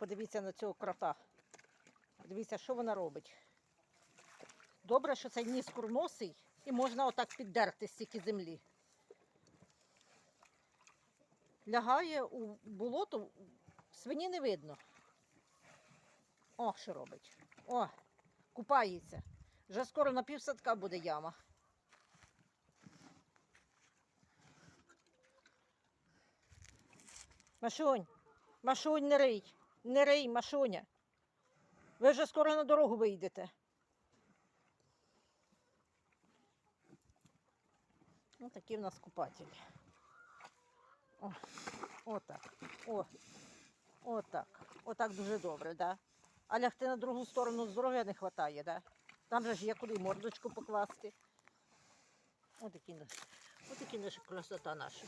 Подивіться на цього крота. Дивіться, що вона робить. Добре, що цей ніс курносий і можна отак піддерти стільки землі. Лягає у болото, свині не видно. О, що робить. О, купається. Вже скоро на півсадка буде яма. Машунь, Машунь, не рий, не рий, Машуня. Ви вже скоро на дорогу вийдете. Ну, такі в нас купателі. О, отак. О, отак. Отак дуже добре, да? А лягти на другу сторону здоров'я не вистачає, да? Там же ж є куди мордочку покласти. Отакі, наші- отакі наша красота наша.